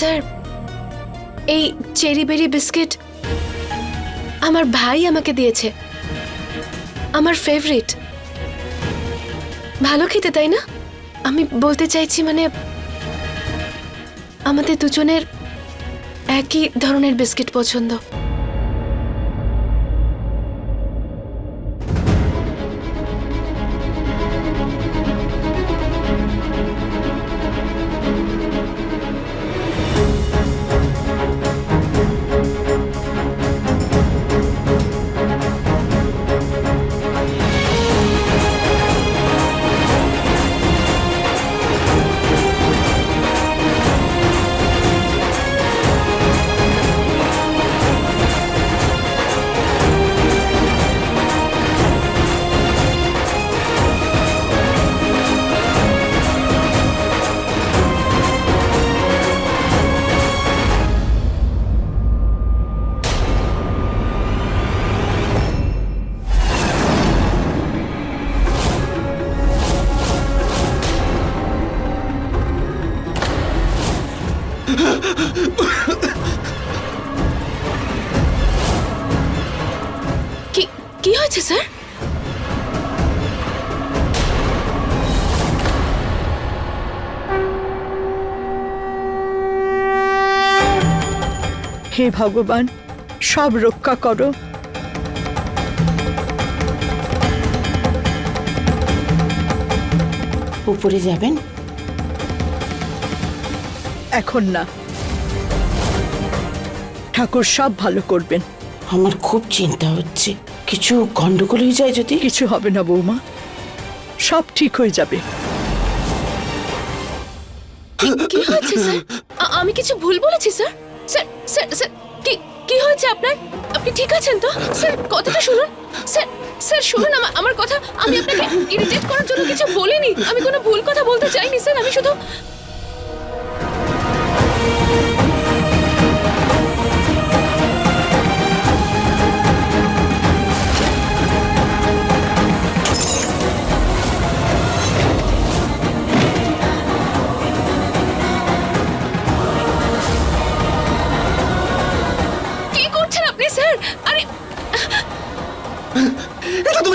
Sir, এই cherry berry biscuit আমার ভাই আমাকে দিয়েছে। আমার ফেভারিট ভালো খেতে, তাই না? আমি বলতে চাইছি মানে আমাদের দুজনের একই ধরনের বিস্কিট পছন্দ। ভগবান সব রক্ষা করো। উপরে যাবেন? এখন না। ঠাকুর সব ভালো করবেন। আমার খুব চিন্তা হচ্ছে। কিছু গন্ডগোল হয়ে যায় যদি? কিছু হবে না বৌমা। সব ঠিক হয়ে যাবে। কি হয়েছে স্যার? আমি কিছু ভুল বলেছি স্যার? স্যার স্যার স্যার কি কি হয়েছে আপনার? আপনি ঠিক আছেন তো? স্যার, কথাটা শুনুন। স্যার স্যার, শুনুন আমার আমার কথা। আমি আপনাকে ইরিটেট করার জন্য কিছু বলিনি। আমি কোনো ভুল কথা বলতে চাইনি, স্যার। আমি শুধু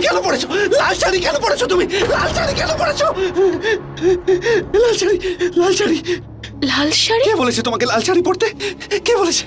তুমি কেন পরেছো? লাল শাড়ি কেন পরেছো তুমি? লাল শাড়ি কেন পরেছো? লাল শাড়ি লাল শাড়ি। লাল শাড়ি? কে বলেছে তোমাকে লাল শাড়ি পরতে? কে বলেছে?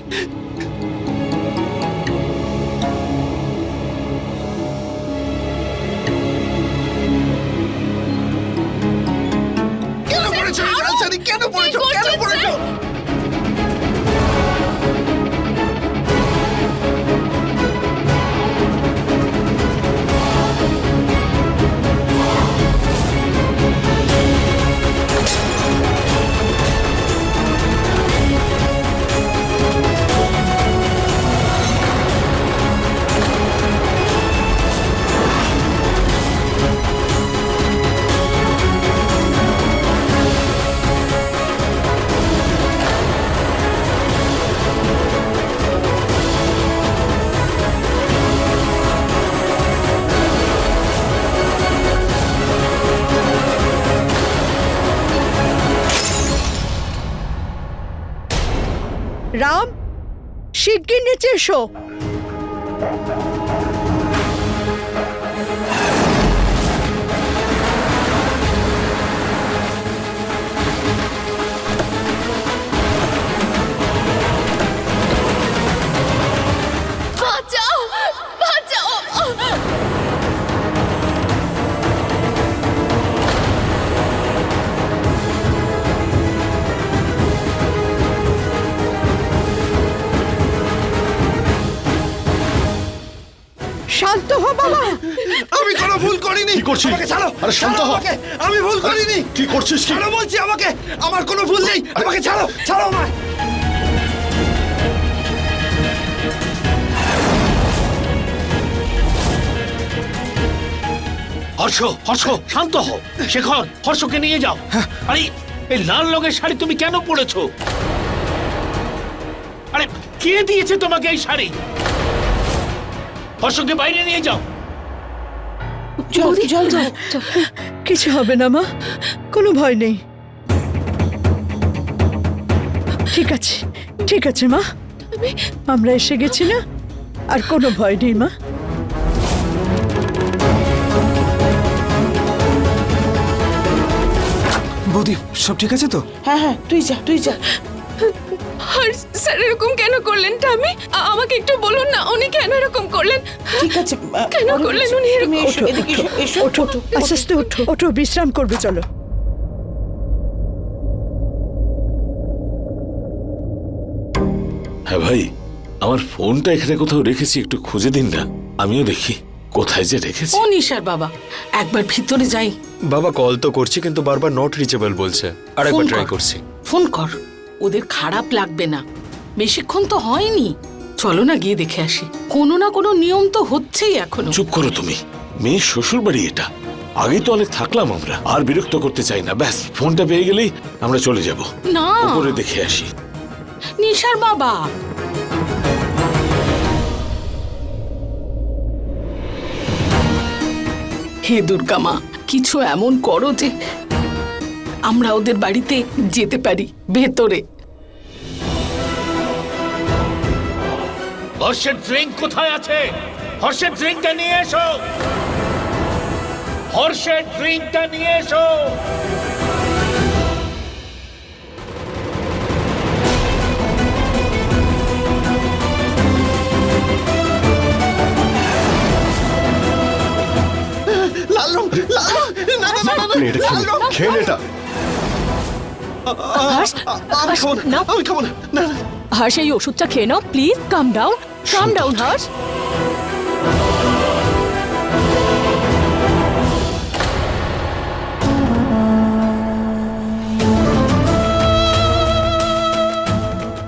শিগগির নিচে এসো। হো বাবা। আমি কোনো ভুল করিনি। কি করছিস? আমাকে ছাড়ো। আরে শান্ত হ। আমি ভুল করিনি। কি করছিস কি? বলছি আমাকে। আমার কোনো ভুল নেই। আমাকে ছাড়ো। ছাড়ো আমায়। হর্ষ হর্ষ শান্ত হও শেখর হর্ষকে নিয়ে যাও। আরে এই লাল রঙের শাড়ি তুমি কেন পরেছো? আরে কে দিয়েছে তোমাকে এই শাড়ি? হর্ষকে বাইরে নিয়ে যাও। জল জল জল কিছু হবে না মা। কোনো ভয় নেই। ঠিক আছে ঠিক আছে মা। আমরা এসে গেছি না? আর কোনো ভয় নেই মা। বৌদি সব ঠিক আছে তো? হ্যাঁ হ্যাঁ তুই যা তুই যা। আর স্যার এরকম কেন করলেন? টামি আমাকে একটু বলুন না উনি কেন এরকম করলেন? ঠিক আছে কেন করলেন উনি এরকম? এসো ওঠো, এসো এসো। ওঠো ওঠো আস্তে আস্তে ওঠো ওঠো বিশ্রাম করবে চলো। হ্যাঁ ভাই আমার ফোনটা এখানে কোথাও রেখেছি একটু খুঁজে দিন না। আমিও দেখি কোথায় যে রেখেছি। ও নিশার বাবা একবার ভিতরে যাই। বাবা কল তো করছি কিন্তু বারবার নট রিচেবল বলছে। আরেকবার ট্রাই করছি। ফোন কর। ওদের খারাপ লাগবে না। বেশিক্ষণ তো হয়নি। চলো না গিয়ে দেখে আসি। কোনো না কোনো নিয়ম তো হচ্ছেই এখনও। চুপ করো তুমি। মেয়ে শ্বশুর বাড়ি এটা। আগে তো অনেক থাকলাম আমরা। আর বিরক্ত করতে চাই না। ব্যাস ফোনটা পেয়ে গেলেই আমরা চলে যাব। না। উপরে দেখে আসি। নিশার বাবা। হে দুর্গা মা কিছু এমন করো যে আমরা ওদের বাড়িতে যেতে পারি ভেতরে। হর্ষের ড্রিঙ্ক কোথায় আছে? হর্ষের ড্রিঙ্কটা নিয়ে এসো। হর্ষের ড্রিঙ্কটা নিয়ে এসো। লাল রং লাল রং না না না না না লাল রং। খেয়ে এটা? আমি খাব না আমি খাব না না না। হর্ষ এই ওষুধটা খেয়ে নাও please calm down. Calm down Harsh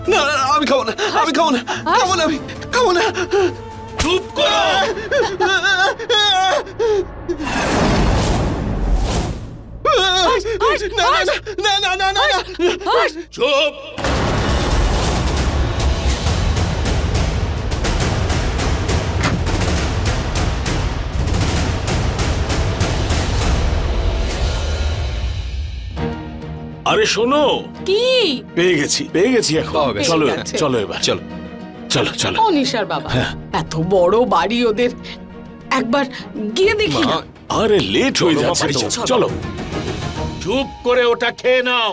না না, আমি খাব না আমি খাব না খাব না আমি খাব না চুপ করো না না না না না না না চুপ আরে শোনো। কি? পেয়ে গেছি পেয়ে গেছি এখন। পাওয়া গেছে। চলো। চলো এবার। চলো। চলো চলো। ও নিশার বাবা। এত বড় বাড়ি ওদের। একবার গিয়ে দেখি না। আরে লেট হয়ে যাচ্ছে তো। চলো। চলো। চুপ করে ওটা খেয়ে নাও।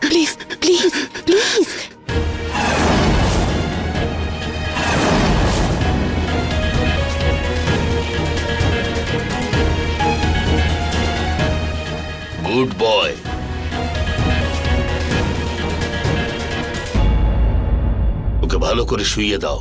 Please please please good boy. Okay ভালো করে শুইয়ে দাও।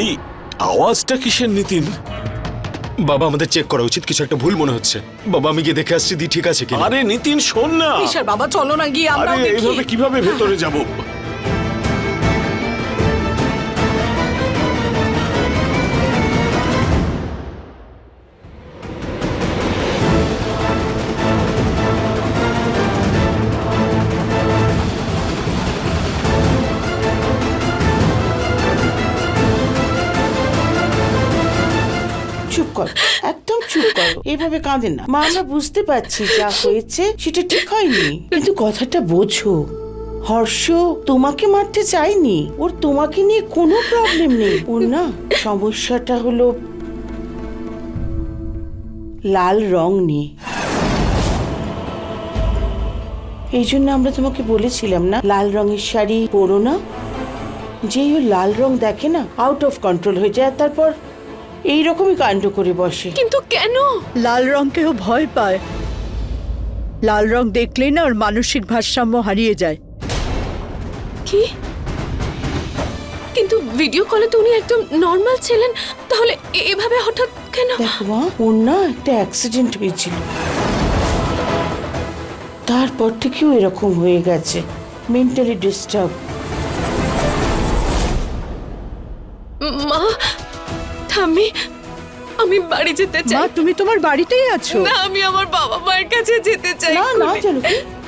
এই আওয়াজটা কিসের নিতিন? বাবা আমাদের চেক করা উচিত কিছু একটা ভুল মনে হচ্ছে। বাবা আমি গিয়ে দেখে আসছি দি ঠিক আছে কি আরে নিতিন শোন না। বাবা চলো না গিয়ে আমরা আরে দেখি। এইভাবে কীভাবে ভেতরে যাব? এভাবে কাঁদেন না। মা, আমরা বুঝতে পারছি যা হয়েছে, সেটা ঠিক হয়নি। কিন্তু কথাটা বোঝো। হর্ষ তোমাকে মারতে চাইনি ওর তোমাকে নিয়ে কোনো প্রবলেম নেই। ওর না সমস্যাটা হলো লাল রং নিয়ে। এই জন্য আমরা তোমাকে বলেছিলাম না, লাল রঙের শাড়ি পরো না। যেই ও লাল রং দেখে না আউট অফ কন্ট্রোল হয়ে যায়। আর তারপর এইরকমই কাণ্ড করে বসে। কিন্তু কেন? লাল রংকেও ভয় পায়। লাল রং দেখলেই না ওর মানসিক ভারসাম্য হারিয়ে যায়। কি? কিন্তু ভিডিও কলে তো উনি একদম নর্মাল ছিলেন তাহলে এভাবে হঠাৎ কেন? দেখো মা ওর না একটা অ্যাক্সিডেন্ট হয়েছিল। তারপর থেকেও এরকম হয়ে গেছে মেন্টালি ডিস্টার্ব আমি বাড়ি যেতে চাই। মা তুমি তোমার বাড়িতেই আছো। না আমি আমার বাবা মায়ের কাছে যেতে চাই না না। চলো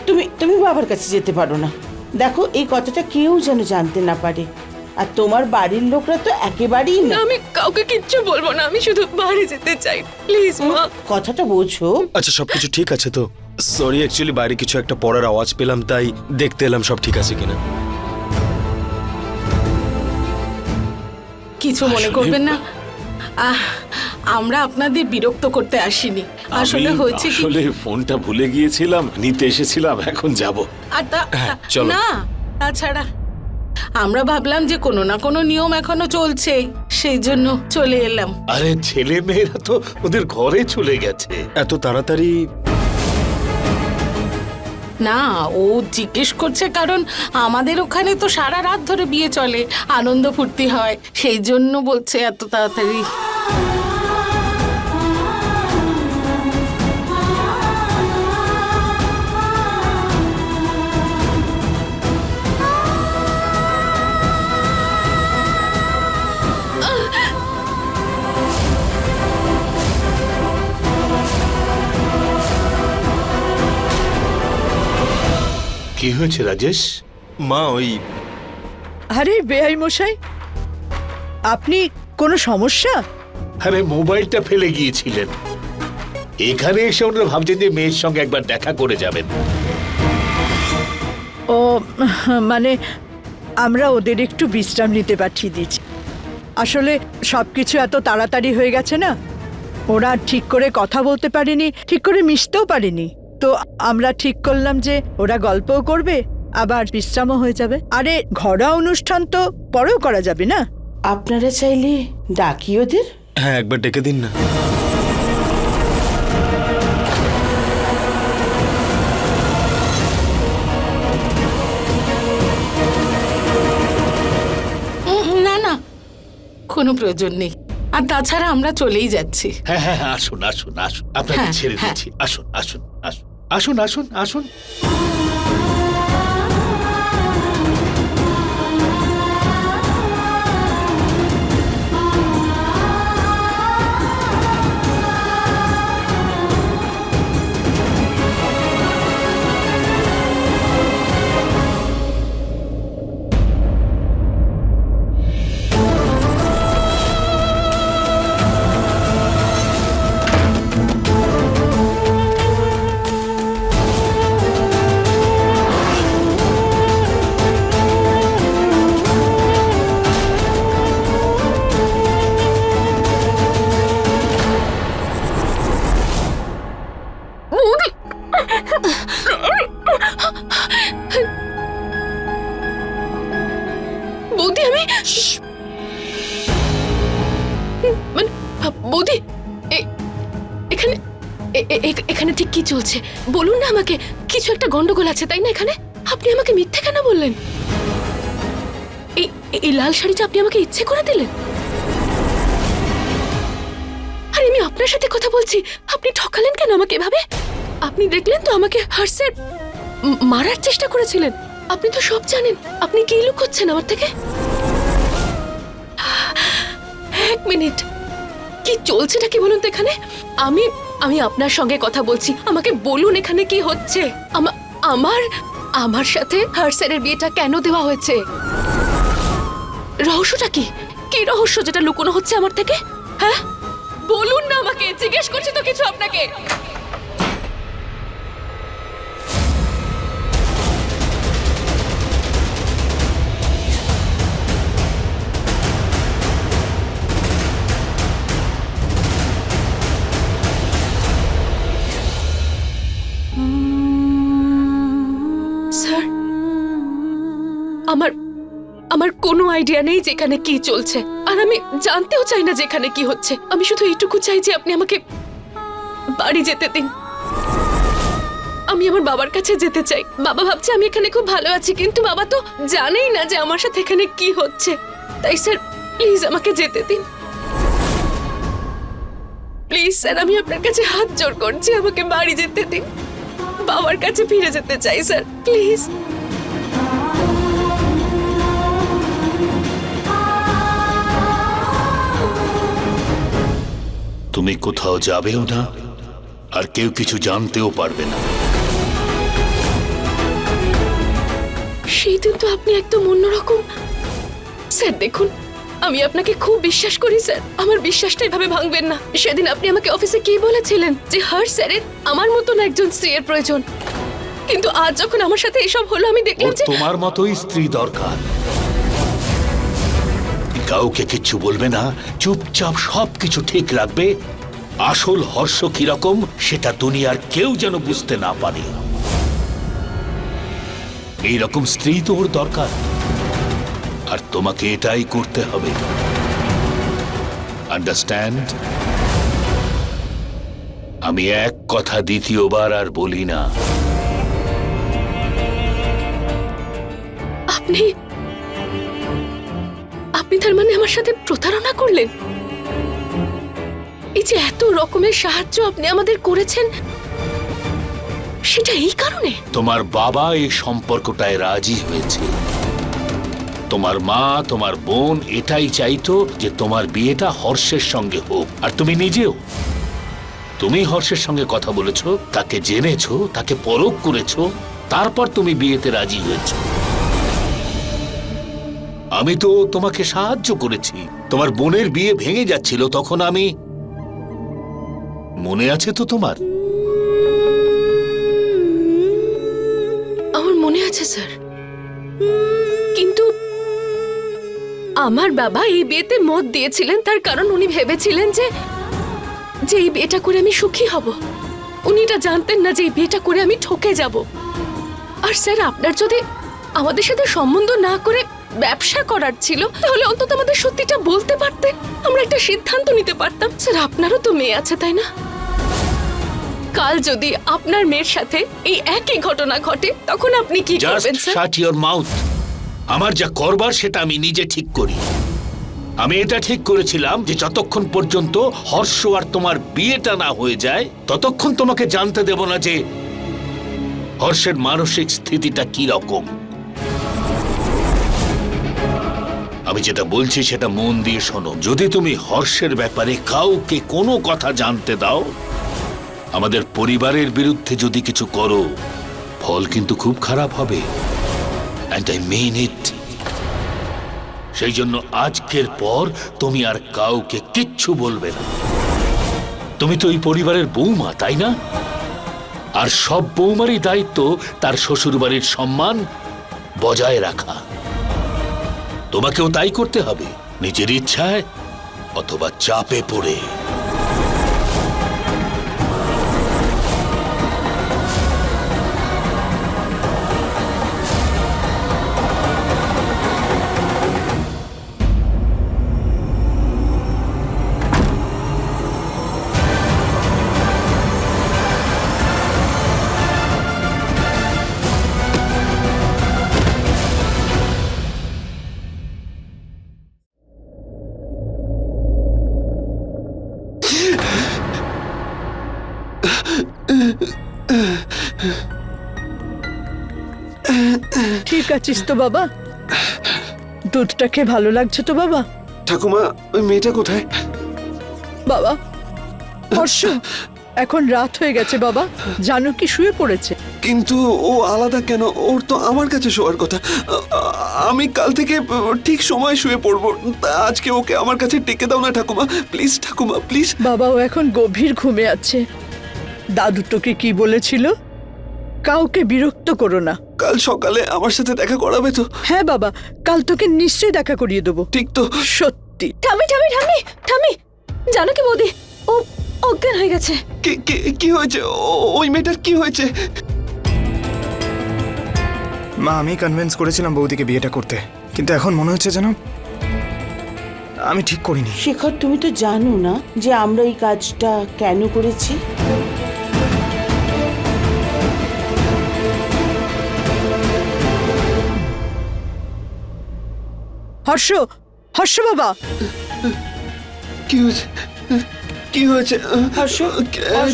তুমি তুমি বাবার কাছে যেতে পারো না। দেখো এই কথাটা কেউ যেন জানতে না পারে। আর তোমার বাড়ির লোকরা তো একেবারেই না। আমি কাউকে কিচ্ছু বলব না আমি শুধু বাড়ি যেতে চাই। প্লিজ মা। কথাটা বোঝো। আচ্ছা সবকিছু ঠিক আছে তো? সরি অ্যাকচুয়ালি বাইরে কিছু একটা পড়ার আওয়াজ পেলাম তাই দেখতে এলাম সব ঠিক আছে কিনা। কিছু মনে করবেন না আমরা আপনাদের বিরক্ত করতে আসিনি। আসলে আমি হয়েছে কি আসলে ফোনটা ভুলে গিয়েছিলাম নিতে এসেছিলাম এখন যাব। আর তা- হ্যাঁ, চলো। না তাছাড়া আমরা ভাবলাম যে কোনো না কোনো নিয়ম এখনও চলছে সেই জন্য চলে এলাম। আরে ছেলে মেয়েরা তো ওদের ঘরে চলে গেছে। এত তাড়াতাড়ি না, ও জিজ্ঞেস করছে কারণ আমাদের ওখানে তো সারা রাত ধরে বিয়ে চলে, আনন্দ ফুর্তি হয়, সেই জন্য বলছে এত তাড়াতাড়ি। কি হয়েছে রাজেশ? মা ওই আরে বেআই মশাই আপনি কোনো সমস্যা? আরে মোবাইলটা ফেলে গিয়েছিলেন। এখানে এসে ওনারা ভাবছেন যে মেয়ের সঙ্গে একবার দেখা করে যাবেন। ও মানে আমরা ওদের একটু বিশ্রাম নিতে পাঠিয়ে দিচ্ছি আসলে সব কিছু এত তাড়াতাড়ি হয়ে গেছে না? ওরা ঠিক করে কথা বলতে পারেনি ঠিক করে মিশতেও পারেনি। তো আমরা ঠিক করলাম যে ওরা গল্পও করবে আবার বিশ্রামও হয়ে যাবে। আরে ঘরোয়া অনুষ্ঠান তো পরেও করা যাবে না? আপনারা চাইলে ডাকি ওদের? হ্যাঁ একবার ডেকে দিন না। না না কোনো প্রয়োজন নেই। আর তাছাড়া আমরা চলেই যাচ্ছি। হ্যাঁ হ্যাঁ হ্যাঁ, আসুন আসুন আসুন। আপনাকে হ্যাঁ, ছেড়ে হ্যাঁ। দিচ্ছি। আসুন আসুন। আসুন আসুন আসুন। আছে, তাই না এখানে? আপনি আমাকে মিথ্যে কেন বললেন? এই এই লাল শাড়িটা আপনি আমাকে ইচ্ছে করে দিলেন? আরে, আমি আপনার সাথে কথা বলছি। আপনি ঠকালেন কেন আমাকে এভাবে? আপনি দেখলেন তো আমাকে হার্সের মারার চেষ্টা করেছিলেন। আপনি তো সব জানেন। আপনি কি লুকোচ্ছেন আমার থেকে? এক মিনিট। কি চলছেটা কি বলুন তো এখানে? আমি আমি আপনার সঙ্গে কথা বলছি। আমাকে বলুন এখানে কি হচ্ছে। আমার আমার সাথে হার্সের বিয়েটা কেন দেওয়া হয়েছে? রহস্যটা কি? কি রহস্য যেটা লুকোনো হচ্ছে আমার থেকে? হ্যাঁ? বলুন না আমাকে, জিজ্ঞেস করছি তো কিছু আপনাকে। আমার আমার কোনো আইডিয়া নেই যেখানে কি চলছে। আর আমি জানতেও চাই না যেখানে কি হচ্ছে। আমি শুধু এইটুকু চাই যে আপনি আমাকে বাড়ি যেতে দিন। আমি আমার বাবার কাছে যেতে চাই। বাবা ভাবছে আমি এখানে খুব ভালো আছি, কিন্তু বাবা তো জানেই না যে আমার সাথে এখানে কি হচ্ছে। তাই স্যার, প্লিজ আমাকে যেতে দিন। প্লিজ স্যার, আমি আপনার কাছে হাত জোর করছি, আমাকে বাড়ি যেতে দিন। বাবার কাছে ফিরে যেতে চাই, স্যার, প্লিজ। তুমি কোথাও যাবেও না আর কেউ কিছু জানতেও পারবে না। সেই দিন তো আপনি একদম অন্যরকম। স্যার দেখুন আমি আপনাকে খুব বিশ্বাস করি স্যার। আমার বিশ্বাসটা এভাবে ভাঙবেন না। সেদিন আপনি আমাকে অফিসে কি বলেছিলেন যে হার স্যারের আমার মতন একজন স্ত্রীর প্রয়োজন? কিন্তু আজ যখন আমার সাথে এসব হলো আমি দেখলাম যে তোমার মতোই স্ত্রী দরকার। কাউকে কিচ্ছু বলবে না, চুপচাপ সবকিছু ঠিক রাখবে। আসল হর্ষ কীরকম, সেটা দুনিয়ার কেউ যেন বুঝতে না পারে। এইরকম স্ত্রী তো ওর দরকার। আর তোমাকে এটাই করতে হবে। আন্ডারস্ট্যান্ড আমি এক কথা দ্বিতীয়বার আর বলি না। আপনি তার মানে আমার সাথে প্রতারণা করলেন? এই যে এত রকমের সাহায্য আপনি আমাদের করেছেন, সেটা এই কারণে? তোমার বাবা এই সম্পর্কটায় রাজি হয়েছে। তোমার মা, তোমার বোন এটাই চাইতো যে তোমার বিয়েটা হর্ষের সঙ্গে হোক। আর তুমি নিজেও। তুমি হর্ষের সঙ্গে কথা বলেছ, তাকে জেনেছো, তাকে পরখ করেছ, তারপর তুমি বিয়েতে রাজি হয়েছো। আমি তো তোমাকে সাহায্য করেছি। তোমার বোনের বিয়ে ভেঙে যাচ্ছিল, তখন আমি মনে আছে তো তোমার? আমার মনে আছে, স্যার। কিন্তু আমার বাবা এই বিয়েতে মত দিয়েছিলেন, তার কারণ উনি ভেবেছিলেন যে যে এই বিয়েটা করে আমি সুখী হব। উনি এটা জানতেন না যে এই বিয়েটা করে আমি ঠকে যাব। আর স্যার, আপনার যদি আমাদের সাথে সম্বন্ধ না করে ব্যবসা করার ছিল তাহলে অন্তত আমাদের সত্যিটা বলতে পারতেন আমরা একটা সিদ্ধান্ত নিতে পারতাম। স্যার আপনারও তো মেয়ে আছে তাই না? কাল যদি আপনার মেয়ের সাথে এই একই ঘটনা ঘটে তখন আপনি কি করবেন স্যার? শাট ইওর মাউথ আমার যা করবার সেটা আমি নিজে ঠিক করি। আমি এটা ঠিক করেছিলাম যে যতক্ষণ পর্যন্ত হর্ষ আর তোমার বিয়েটা না হয়ে যায় ততক্ষণ তোমাকে জানতে দেব না যে হর্ষের মানসিক স্থিতিটা কি রকম আমি যেটা বলছি সেটা মন দিয়ে শোনো। যদি তুমি হর্ষের ব্যাপারে কাউকে কোনো কথা জানতে দাও, আমাদের পরিবারের বিরুদ্ধে যদি কিছু করো, ফল কিন্তু খুব খারাপ হবে। সেই জন্য আজকের পর তুমি আর কাউকে কিচ্ছু বলবে না। তুমি তো এই পরিবারের বৌমা, তাই না? আর সব বৌমারই দায়িত্ব তার শ্বশুরবাড়ির সম্মান বজায় রাখা। তোমাকেও তাই করতে হবে। নিজের ইচ্ছায় অথবা চাপে পড়ে। আছিস তো বাবা? দুধটা খেয়ে ভালো লাগছে তো বাবা? ঠাকুমা ওই মেয়েটা কোথায়? বাবা হর্ষ এখন রাত হয়ে গেছে বাবা। জানো কি শুয়ে পড়েছে? কিন্তু ও আলাদা কেন? ওর তো আমার কাছে শোয়ার কথা। আমি কাল থেকে ঠিক সময় শুয়ে পড়ব। আজকে ওকে আমার কাছে ডেকে দাও না ঠাকুমা। প্লিজ ঠাকুমা প্লিজ। বাবা ও এখন গভীর ঘুমে আছে। দাদু তোকে কি বলেছিল? কাউকে বিরক্ত করো না। কাল সকালে আমার সাথে দেখা করাবে তো? হ্যাঁ বাবা কাল তোকে নিশ্চয়ই দেখা করিয়ে দেবো। ঠিক তো। সত্যি। ঠামি ঠামি ঠামি ঠামি জানো কি বৌদি? ও অজ্ঞান হয়ে গেছে। কি কি- কি হয়েছে? ও- ওই মেয়েটার কি হয়েছে? মা আমি কনভিন্স করেছিলাম বৌদিকে বিয়েটা করতে। কিন্তু এখন মনে হচ্ছে যেন আমি ঠিক করিনি। শেখর তুমি তো জানো না যে আমরা এই কাজটা কেন করেছি? হর্ষ হর্ষ বাবা। কি হয়েছে? কি হয়েছে? হর্ষ,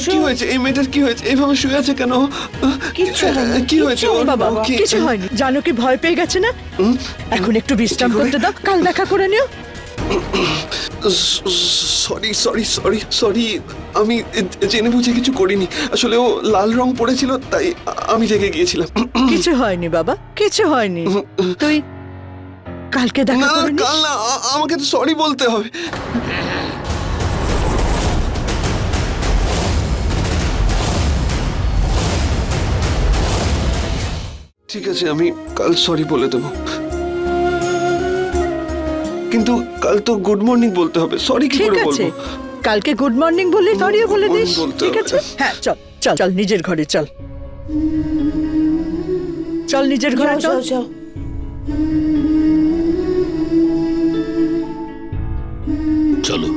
কি- হয়েছে? এই মেয়েটার কি হয়েছে? এইভাবে শুয়ে আছে কেন? কি হয়েছে? বাবা কিছু হয়নি। জানো কি ভয় পেয়ে গেছে না? এখন একটু বিশ্রাম করতে দাও কাল দেখা করে নিও। সরি সরি সরি সরি আমি জেনে বুঝে কিছু করিনি। আসলে ও লাল রং পড়েছিল তাই আমি রেগে গিয়েছিলাম। কিছু হয়নি বাবা কিছু হয়নি। তুই কালকে দেখা না করে নিস। কাল না আ- আমাকে তো সরি বলতে হবে। ঠিক আছে আমি কাল সরি বলে দেবো। কিন্তু কাল তো গুড মর্নিং বলতে হবে। সরি কি ঠিক করে আছে। বলব? কালকে গুড মর্নিং বলে সরিও বলে Good দিস। morning বলতে ঠিক হবে। আছে? হ্যাঁ চল চল চল নিজের ঘরে চল। চল নিজের ঘরে যাও চল। যাও যাও। চলো।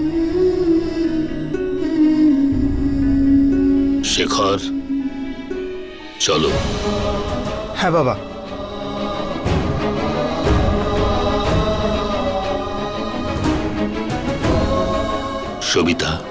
শেখর চলো। হ্যাঁ বাবা। সবিতা